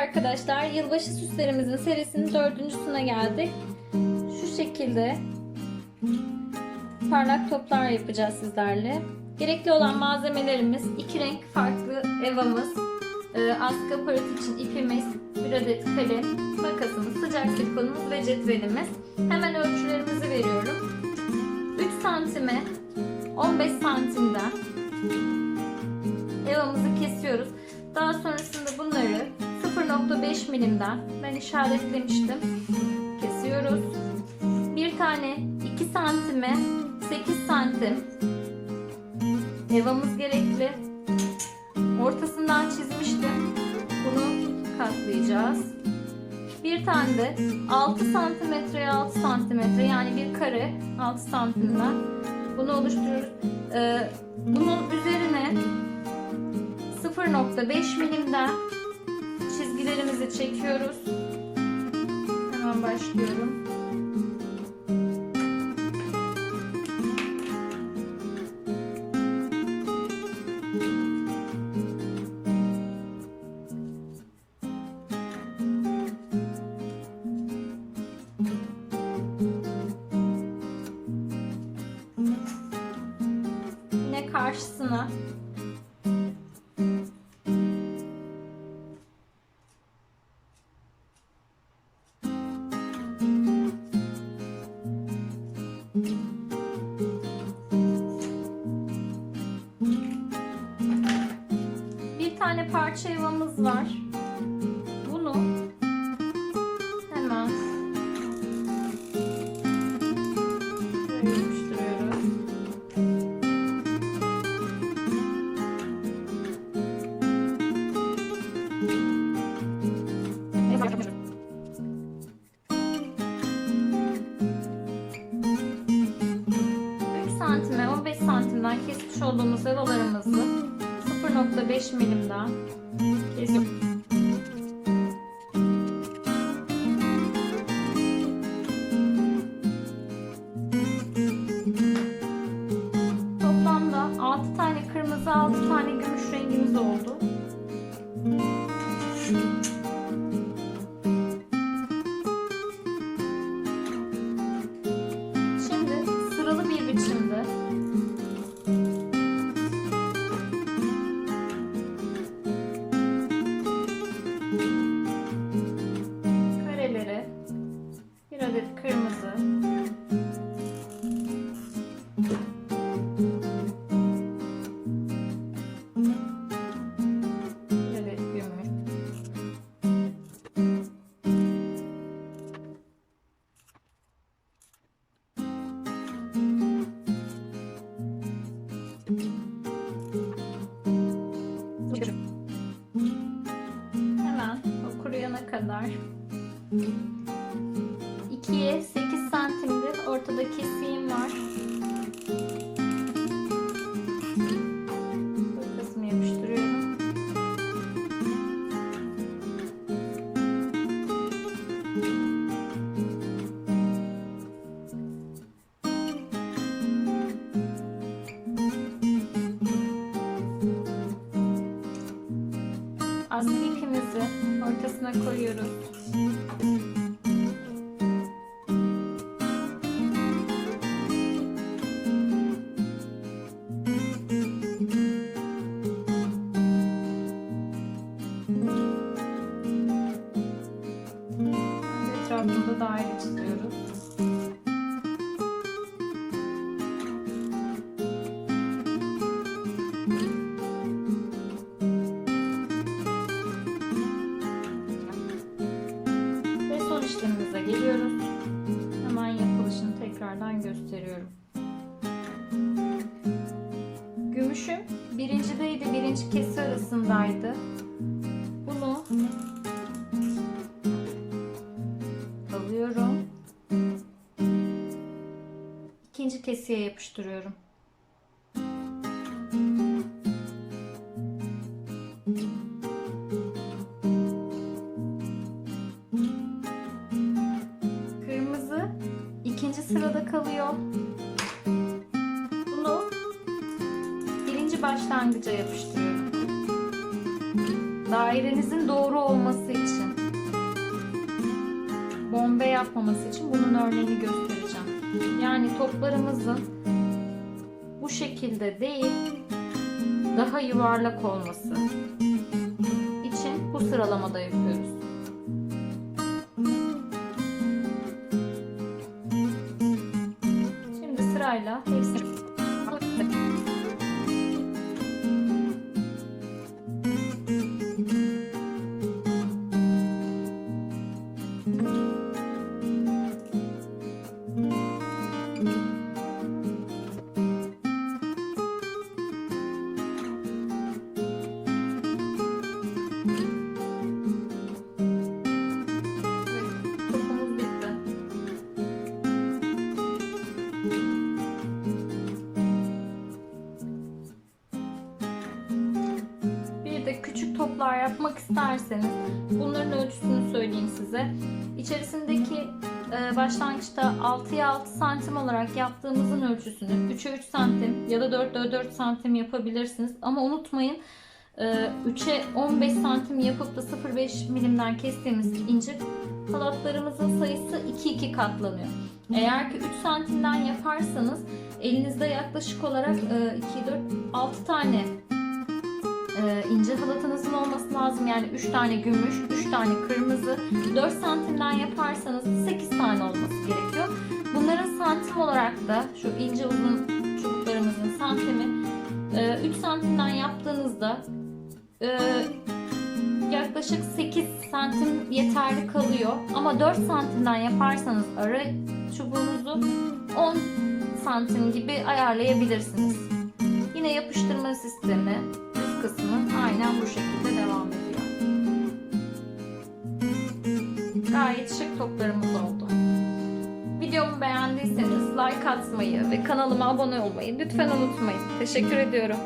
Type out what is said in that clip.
arkadaşlar. Yılbaşı süslerimizin serisinin dördüncüsüne geldik. Şu şekilde parlak toplar yapacağız sizlerle. Gerekli olan malzemelerimiz iki renk farklı evamız, e, askı aparat için ipimiz, bir adet kalem, makasımız, sıcak silikonumuz ve cetvelimiz. Hemen ölçülerimizi veriyorum. 3 santime 15 santimden evamızı kesiyoruz. Daha sonrasında bunları 0.5 milimden ben işaretlemiştim. Kesiyoruz. Bir tane 2 santime 8 santim evamız gerekli. Ortasından çizmiştim. Bunu katlayacağız. Bir tane de 6 santimetreye 6 santimetre yani bir kare 6 santimden bunu oluşturuyoruz. Ee, bunun üzerine 0.5 milimden çizgilerimizi çekiyoruz. Hemen başlıyorum. Parça yuvamız var. Bunu hemen yapıştırıyoruz. Üç santime 15 santimden kesmiş olduğumuz evalarımızı 0.5 milimden kesiyoruz. Toplamda 6 tane kırmızı, 6 tane gümüş rengimiz oldu. are. Ortasına koyuyoruz. Etrafında daire çiziyoruz. Son işlemimize geliyoruz. Hemen yapılışını tekrardan gösteriyorum. Gümüşüm birincideydi, birinci kesi arasındaydı. Bunu alıyorum. İkinci kesiye yapıştırıyorum. Sırada kalıyor. Bunu birinci başlangıca yapıştırıyorum. dairenizin doğru olması için bombe yapmaması için bunun örneğini göstereceğim. Yani toplarımızın bu şekilde değil daha yuvarlak olması için bu sıralamada yapıyoruz. Sırayla hepsini toplar yapmak isterseniz bunların ölçüsünü söyleyeyim size. İçerisindeki e, başlangıçta 6'ya 6 santim olarak yaptığımızın ölçüsünü 3'e 3 santim ya da 4'e 4 santim yapabilirsiniz. Ama unutmayın e, 3'e 15 santim yapıp da 0.5 milimden kestiğimiz ince halatlarımızın sayısı 2-2 katlanıyor. Eğer ki 3 santimden yaparsanız elinizde yaklaşık olarak e, 2, 4, 6 tane e, ince halatınızın olması lazım. Yani 3 tane gümüş, 3 tane kırmızı. 4 santimden yaparsanız 8 tane olması gerekiyor. Bunların santim olarak da şu ince uzun çubuklarımızın santimi e, 3 santimden yaptığınızda e, yaklaşık 8 santim yeterli kalıyor. Ama 4 santimden yaparsanız ara çubuğunuzu 10 santim gibi ayarlayabilirsiniz. Yine yapıştırma sistemi kısmı aynen bu şekilde devam ediyor. Gayet şık toplarımız oldu. Videomu beğendiyseniz like atmayı ve kanalıma abone olmayı lütfen unutmayın. Teşekkür ediyorum.